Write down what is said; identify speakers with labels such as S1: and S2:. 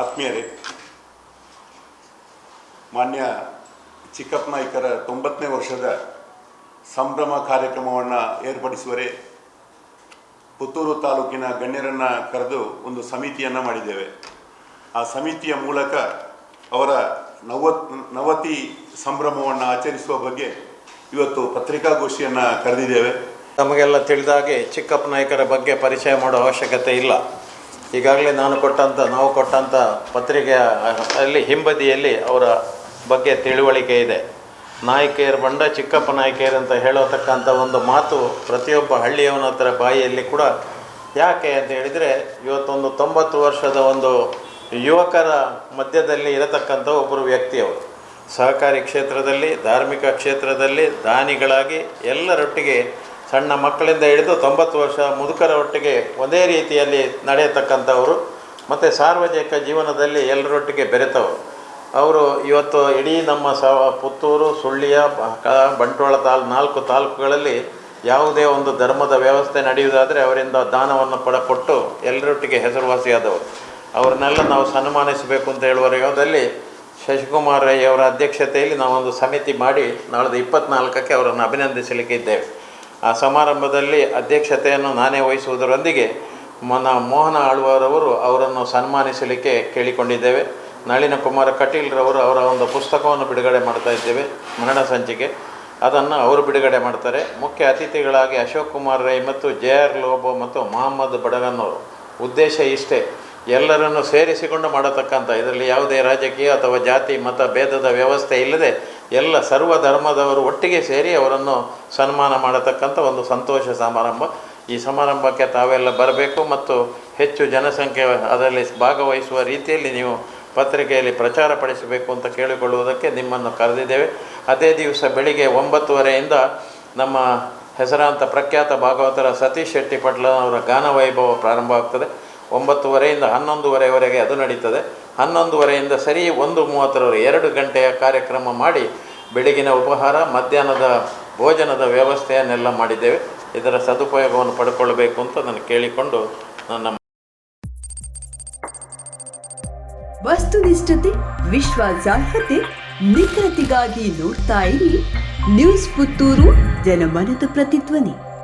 S1: ಆತ್ಮೀಯರೇ, ಮಾನ್ಯ ಚಿಕ್ಕಪ್ಪ ನಾಯ್ಕರ ತೊಂಬತ್ತನೇ ವರ್ಷದ ಸಂಭ್ರಮ ಕಾರ್ಯಕ್ರಮವನ್ನು ಏರ್ಪಡಿಸುವರೆ ಪುತ್ತೂರು ತಾಲೂಕಿನ ಗಣ್ಯರನ್ನು ಕರೆದು ಒಂದು ಸಮಿತಿಯನ್ನು ಮಾಡಿದ್ದೇವೆ. ಆ ಸಮಿತಿಯ ಮೂಲಕ ಅವರ ನವತ್ ನವತಿ ಸಂಭ್ರಮವನ್ನು ಆಚರಿಸುವ ಬಗ್ಗೆ ಇವತ್ತು ಪತ್ರಿಕಾಗೋಷ್ಠಿಯನ್ನು ಕರೆದಿದ್ದೇವೆ.
S2: ನಮಗೆಲ್ಲ ತಿಳಿದಾಗೆ ಚಿಕ್ಕಪ್ಪ ನಾಯಕರ ಬಗ್ಗೆ ಪರಿಚಯ ಮಾಡೋ ಅವಶ್ಯಕತೆ ಇಲ್ಲ. ಈಗಾಗಲೇ ನಾನು ಕೊಟ್ಟಂಥ ನಾವು ಕೊಟ್ಟಂಥ ಪತ್ರಿಕೆಯ ಅಲ್ಲಿ ಹಿಂಬದಿಯಲ್ಲಿ ಅವರ ಬಗ್ಗೆ ತಿಳುವಳಿಕೆ ಇದೆ. ನಾಯಕಿಯರು ಬಂಡ ಚಿಕ್ಕಪ್ಪ ನಾಯಕಿಯರು ಅಂತ ಹೇಳತಕ್ಕಂಥ ಒಂದು ಮಾತು ಪ್ರತಿಯೊಬ್ಬ ಹಳ್ಳಿಯವನ ಹತ್ರ ಬಾಯಿಯಲ್ಲಿ ಕೂಡ ಯಾಕೆ ಅಂತ ಹೇಳಿದರೆ, ಇವತ್ತೊಂದು ತೊಂಬತ್ತು ವರ್ಷದ ಒಂದು ಯುವಕರ ಮಧ್ಯದಲ್ಲಿ ಇರತಕ್ಕಂಥ ಒಬ್ಬರು ವ್ಯಕ್ತಿಯವರು ಸಹಕಾರಿ ಕ್ಷೇತ್ರದಲ್ಲಿ, ಧಾರ್ಮಿಕ ಕ್ಷೇತ್ರದಲ್ಲಿ, ದಾನಿಗಳಾಗಿ ಎಲ್ಲರೊಟ್ಟಿಗೆ ಸಣ್ಣ ಮಕ್ಕಳಿಂದ ಹಿಡಿದು ತೊಂಬತ್ತು ವರ್ಷ ಮುದುಕರ ಒಟ್ಟಿಗೆ ಒಂದೇ ರೀತಿಯಲ್ಲಿ ನಡೆಯತಕ್ಕಂಥವರು, ಮತ್ತು ಸಾರ್ವಜನಿಕ ಜೀವನದಲ್ಲಿ ಎಲ್ಲರೊಟ್ಟಿಗೆ ಬೆರೆತವರು. ಅವರು ಇವತ್ತು ಇಡೀ ನಮ್ಮ ಸ, ಪುತ್ತೂರು, ಸುಳ್ಳಿಯ ಬಂಟ್ವಾಳ ತಾಲ್, ನಾಲ್ಕು ತಾಲೂಕುಗಳಲ್ಲಿ ಯಾವುದೇ ಒಂದು ಧರ್ಮದ ವ್ಯವಸ್ಥೆ ನಡೆಯುವುದಾದರೆ ಅವರಿಂದ ದಾನವನ್ನು ಪಡಕೊಟ್ಟು ಎಲ್ಲರೊಟ್ಟಿಗೆ ಹೆಸರುವಾಸಿಯಾದವರು. ಅವ್ರನ್ನೆಲ್ಲ ನಾವು ಸನ್ಮಾನಿಸಬೇಕು ಅಂತ ಹೇಳುವ ಯೋಗದಲ್ಲಿ ಶಶಿಕುಮಾರ್ ರೈ ಅವರ ಅಧ್ಯಕ್ಷತೆಯಲ್ಲಿ ನಾವೊಂದು ಸಮಿತಿ ಮಾಡಿ ನಾಳೆದ ಇಪ್ಪತ್ನಾಲ್ಕಕ್ಕೆ ಅವರನ್ನು ಅಭಿನಂದಿಸಲಿಕ್ಕೆ ಇದ್ದೇವೆ. ಆ ಸಮಾರಂಭದಲ್ಲಿ ಅಧ್ಯಕ್ಷತೆಯನ್ನು ನಾನೇ ವಹಿಸುವುದರೊಂದಿಗೆ ಮನ ಮೋಹನ ಆಳ್ವಾರವರು ಅವರನ್ನು ಸನ್ಮಾನಿಸಲಿಕ್ಕೆ ಕೇಳಿಕೊಂಡಿದ್ದೇವೆ. ನಳಿನ ಕುಮಾರ ಕಟೀಲ್ರವರು ಅವರ ಒಂದು ಪುಸ್ತಕವನ್ನು ಬಿಡುಗಡೆ ಮಾಡ್ತಾ ಇದ್ದೇವೆ ಮರಣ ಸಂಚಿಕೆ. ಅದನ್ನು ಅವರು ಬಿಡುಗಡೆ ಮಾಡ್ತಾರೆ. ಮುಖ್ಯ ಅತಿಥಿಗಳಾಗಿ ಅಶೋಕ್ ಕುಮಾರ್ ರೈ ಮತ್ತು ಜೆ ಆರ್ ಲೋಬೋ ಮತ್ತು ಮೊಹಮ್ಮದ್ ಬಡಗನ್ನವರು ಉದ್ದೇಶ ಇಷ್ಟೇ. ಎಲ್ಲರನ್ನು ಸೇರಿಸಿಕೊಂಡು ಮಾಡತಕ್ಕಂಥ ಇದರಲ್ಲಿ ಯಾವುದೇ ರಾಜಕೀಯ ಅಥವಾ ಜಾತಿ, ಮತ, ಭೇದದ ವ್ಯವಸ್ಥೆ ಇಲ್ಲದೆ ಎಲ್ಲ ಸರ್ವ ಧರ್ಮದವರು ಒಟ್ಟಿಗೆ ಸೇರಿ ಅವರನ್ನು ಸನ್ಮಾನ ಮಾಡತಕ್ಕಂಥ ಒಂದು ಸಂತೋಷ ಸಮಾರಂಭ. ಈ ಸಮಾರಂಭಕ್ಕೆ ತಾವೆಲ್ಲ ಬರಬೇಕು ಮತ್ತು ಹೆಚ್ಚು ಜನಸಂಖ್ಯೆ ಅದರಲ್ಲಿ ಭಾಗವಹಿಸುವ ರೀತಿಯಲ್ಲಿ ನೀವು ಪತ್ರಿಕೆಯಲ್ಲಿ ಪ್ರಚಾರ ಪಡಿಸಬೇಕು ಅಂತ ಕೇಳಿಕೊಳ್ಳುವುದಕ್ಕೆ ನಿಮ್ಮನ್ನು ಕರೆದಿದ್ದೇವೆ. ಅದೇ ದಿವಸ ಬೆಳಿಗ್ಗೆ ಒಂಬತ್ತುವರೆಯಿಂದ ನಮ್ಮ ಹೆಸರಾಂತ ಪ್ರಖ್ಯಾತ ಭಾಗವತರ ಸತೀಶ್ ಶೆಟ್ಟಿ ಪಟ್ಲ ಅವರ ಗಾನ ವೈಭವ ಪ್ರಾರಂಭ ಒಂಬತ್ತುವರೆಯಿಂದ ಹನ್ನೊಂದುವರೆವರೆಗೆ ಅದು ನಡೀತದೆ. ಹನ್ನೊಂದುವರೆಯಿಂದ ಸರಿ ಒಂದು ಮೂವತ್ತರವರೆಗೆ ಎರಡು ಗಂಟೆಯ ಕಾರ್ಯಕ್ರಮ ಮಾಡಿ ಬೆಳಗಿನ ಉಪಹಾರ, ಮಧ್ಯಾಹ್ನದ ಭೋಜನದ ವ್ಯವಸ್ಥೆಯನ್ನೆಲ್ಲ ಮಾಡಿದ್ದೇವೆ. ಇದರ ಸದುಪಯೋಗವನ್ನು ಪಡ್ಕೊಳ್ಬೇಕು ಅಂತ ನಾನು ಕೇಳಿಕೊಂಡು ನನ್ನ
S3: ವಸ್ತುನಿಷ್ಠತೆ ವಿಶ್ವಾಸಾರ್ಹತೆ, ನಿಖರತೆಗಾಗಿ ನೋಡ್ತಾ ಇರಿ. ನ್ಯೂಸ್ ಪುತ್ತೂರು, ಜನಮನದ ಪ್ರತಿಧ್ವನಿ.